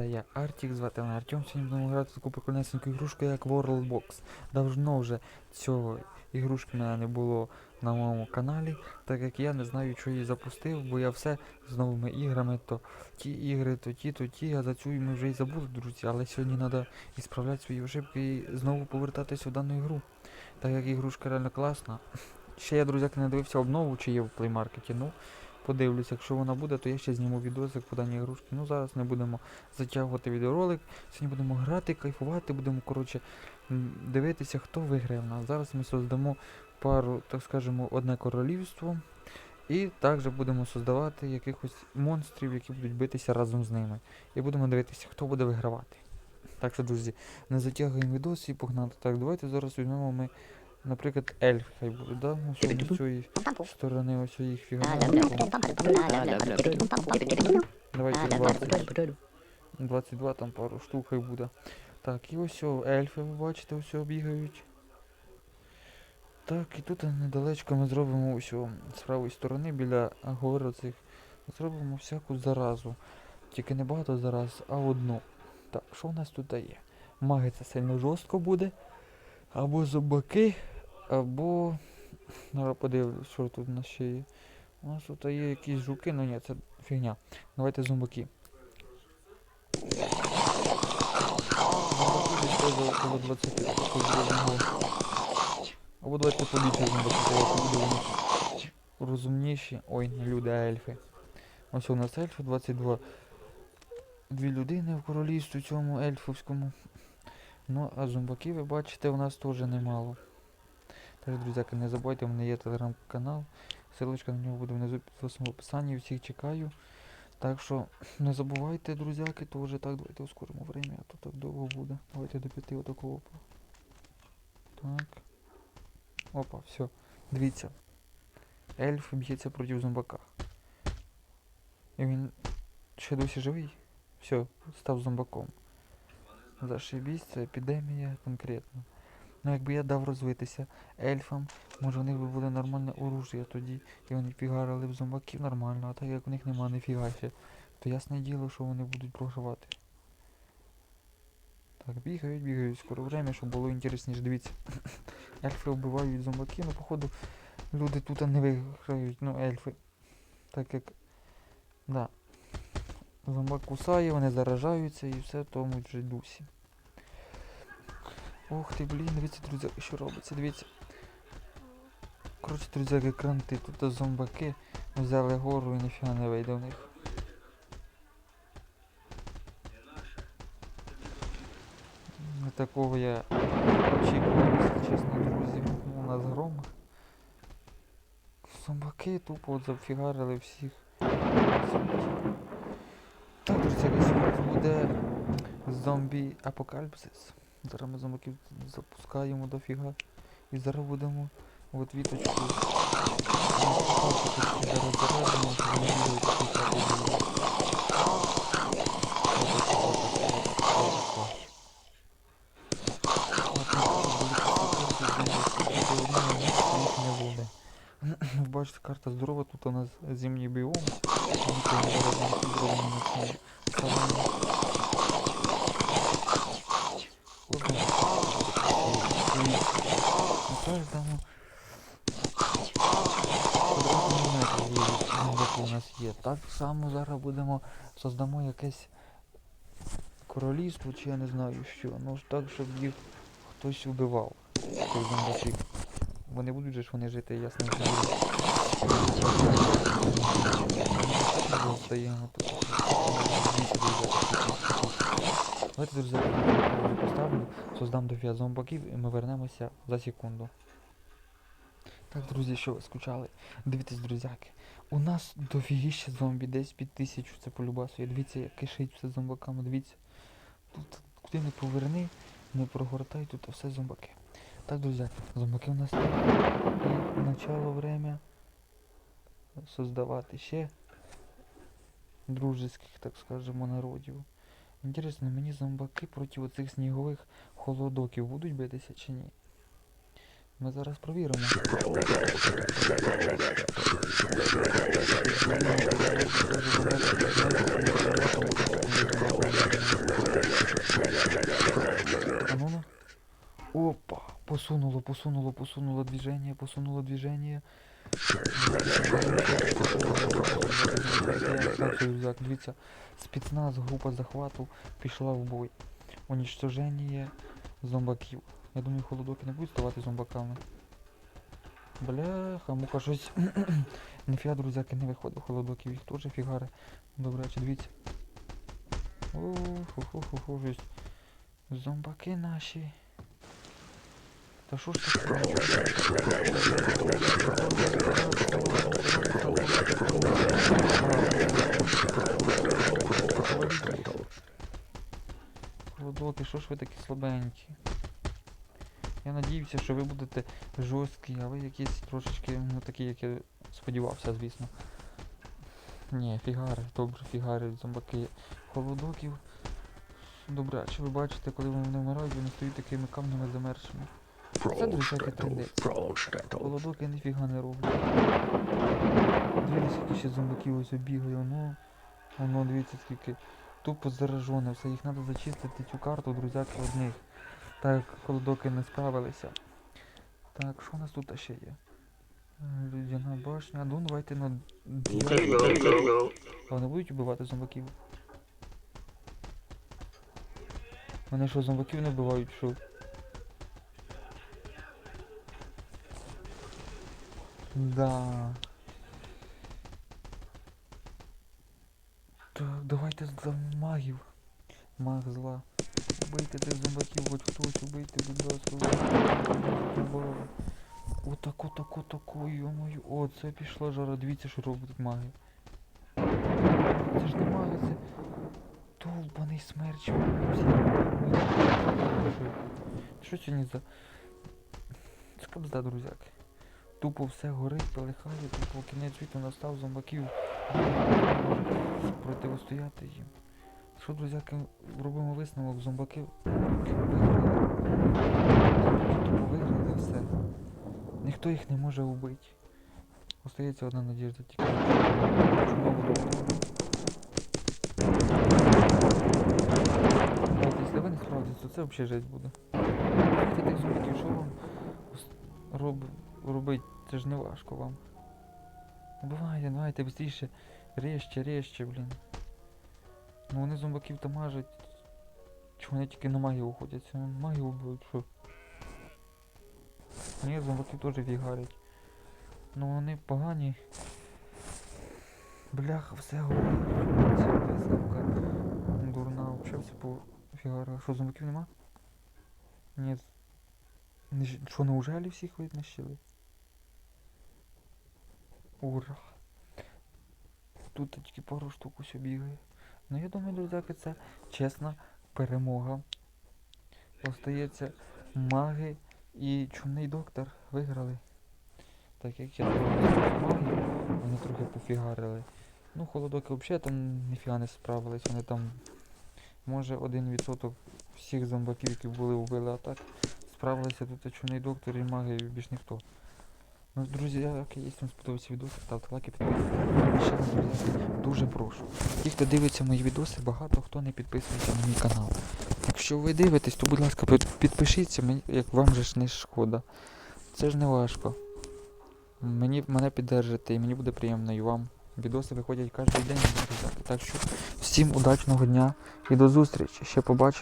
Я Артік, звати мене Артем. Сьогодні будемо грати таку прикольнесеньку ігрушку, як World Box. Давно вже цього ігрушки в мене не було на моєму каналі, так як я не знаю, що її запустив, бо я все з новими іграми, то ті ігри, то ті, то ті, а за цю ми вже й забули, друзі. Але сьогодні треба ісправляти свої ошибки і знову повертатися в дану ігру. Так як ігрушка реально класна. Ще я, друзяки, не дивився обнову, чи є в плеймаркеті. Ну, подивлюся, якщо вона буде, то я ще зніму відосик по даній ігрушці. Ну зараз не будемо затягувати відеоролик. Сьогодні будемо грати, кайфувати, будемо, коротше, дивитися, хто виграє в нас. Зараз ми создамо пару, так скажемо, одне королівство. І також будемо создавати якихось монстрів, які будуть битися разом з ними. І будемо дивитися, хто буде вигравати. Так що, друзі, не затягуємо відос і погнали. Так, давайте зараз візьмемо ми, наприклад, ельф хай буде, да? Ось з цієї сторони ось їх фігурки. Давайте 20. 22 там пару штук хай буде. Так, і ось о, ельфи, ви бачите, ось бігають. Так, і тут недалечко ми зробимо ось о, з правої сторони біля гор цих. Зробимо всяку заразу. Тільки не багато зараз, а одну. Так, що в нас тут є? Маги це сильно жорстко буде. Або зубаки, або. Зараз подивлюсь, що тут у нас ще є. У нас тут є якісь жуки, ну ні, це фігня. Давайте 20. Або давайте побільше тому буде вони розумніші. Ой, не люди, а ельфи. Ось у нас ельфи 22. Дві людини в королівстві цьому ельфовському. Ну, а зомбаків, ви бачите, у нас теж немало. Так, друзяки, не забудьте, у мене є телеграм-канал. Ссылочка на нього буде внизу під в описанні. Всіх чекаю. Так що не забувайте, друзяки, теж так, давайте ускоримо время, а то так довго буде. Давайте до п'яти отакого. опа. Так. Опа, все. Дивіться. Ельф б'ється проти зомбака. І він ще досі живий. Все, став зомбаком. Зашибісь, це епідемія конкретно. Ну якби я дав розвитися ельфам, може у них би було нормальне оружие тоді, і вони фігарили б зомбаків нормально, а так як у них нема ніфіга ще, то ясне діло, що вони будуть програвати. Так, бігають, бігають, скоро время, щоб було інтересніше, дивіться. Ельфи вбивають зомбаки, ну походу люди тут не виграють, ну ельфи. Так як. Да. Зомбак кусає, вони заражаються і все в тому ж дусі. Ох ти, блін, дивіться, друзі, що робиться, дивіться. Коротше, друзі, кранти, тут зомбаки взяли гору і ніфіга не вийде в них. Не такого я очікував, якщо чесно, друзі. У нас гром. Зомбаки тупо от зафігарили всіх. Так, друзі, сьогодні буде зомбі апокаліпсис. Зараз ми зомбаків запускаємо дофіга. І зараз будемо от віточку. Зараз Ви Бачите, карта здорова, тут у нас зимній біом. Нікого не зараз не зробимо на цьому салоні. Кожен свій. На кожному у нас є. Так само зараз будемо создамо якесь королівство, чи я не знаю що. Ну так, щоб їх хтось вбивав. Вони будуть же ж вони жити, ясно. Давайте, друзі, я создам дофіга зомбаків і ми вернемося за секунду. Так, друзі, що ви скучали? Дивіться, друзяки. У нас дофігіще зомбі, десь під тисячу, це полюбасу. Дивіться, як кишить все зомбаками, дивіться. Тут куди не поверни, не прогортай, тут все зомбаки. Так, друзі, зомбаки у нас. І начало время создавати ще дружеських, так скажемо, народів. Інтересно, мені зомбаки проти оцих снігових холодоків будуть битися чи ні. Ми зараз провіримо. Ану. Опа! Посунуло, посунуло, посунуло движення, посунуло движення. Дивіться, спецназ група захвату пішла в бой. Уничтоження зомбаків. Я думаю, холодоки не будуть ставати зомбаками. Бляха, мука щось. Ніфіга, друзяки, не виходить холодоків, їх теж фігари. Добре, чи дивіться. Щось. Зомбаки наші. Та що ж таке? Холодоки, що ж ви такі слабенькі? Я надіюся, що ви будете жорсткі, а ви якісь трошечки, ну такі, як я сподівався, звісно. Ні, фігари, добре, фігари, зомбаки холодоків. Добре, а чи ви бачите, коли вони вмирають, вони стають такими камнями замершими. Це друзяки трендець. Холодоки ніфіга не роблять. Дивіться, скільки ще зомбаків ось обігає, воно, воно, дивіться, скільки тупо заражене, все, їх треба зачистити цю карту, друзяки, одних. Так, як холодоки не справилися. Так, що у нас тут ще є? Людяна башня. Ну, давайте на. А вони будуть вбивати зомбаків? Вони що, зомбаків не вбивають, що? Да. Так, за магів. Маг зла. Убийте тих зомбаків, хоч хтось убийте, будь ласка. Отако, тако, тако, йомою. О, це пішла жара, дивіться, що роблять маги. Це ж не маги, це довбаний смерч. Що сьогодні за... Це кабзда, друзяки. Тупо все горить, полихає, тупо кінець світу настав зомбаків. Противостояти їм. Що, друзяки, робимо висновок, зомбаки виграли. Тупо виграли все. Ніхто їх не може вбити. Остається одна надіжда тільки. якщо ви не справитесь, то це взагалі жесть буде. Знаєте, тих що вам роб... робить? Це ж не важко вам. Бувайте, давайте быстріше. Резче, резче, блін. Ну вони зомбаків то мажуть. Чого вони тільки на магію уходять? Це Магію вбивають, що? Ні, зомбаки теж фігарять. Ну вони погані. Бляха, все веселка дурна, вообще по фігарах. Що, зомбаків нема? Ні. Що, неужели всіх винищили? Ура! Тут тільки пару штук ось бігає. Ну я думаю, друзяки, це чесна перемога. Остається маги і чумний доктор виграли. Так як я маги, вони трохи пофігарили. Ну, холодоки взагалі там ніфіга не справились, вони там може 1% всіх зомбаків, які були вбили, а так справилися тут чумний доктор і маги і більш ніхто. Ну, друзі, якщо вам сподобався відео, ставте лайки, підписуйтесь. Ще раз, друзі, дуже прошу. Ті, хто дивиться мої відоси, багато хто не підписується на мій канал. Якщо ви дивитесь, то будь ласка, підпишіться, як вам же ж не шкода. Це ж не важко. Мені, мене піддержите і мені буде приємно і вам. Відоси виходять кожен день. Так що всім удачного дня і до зустрічі. Ще побачимо.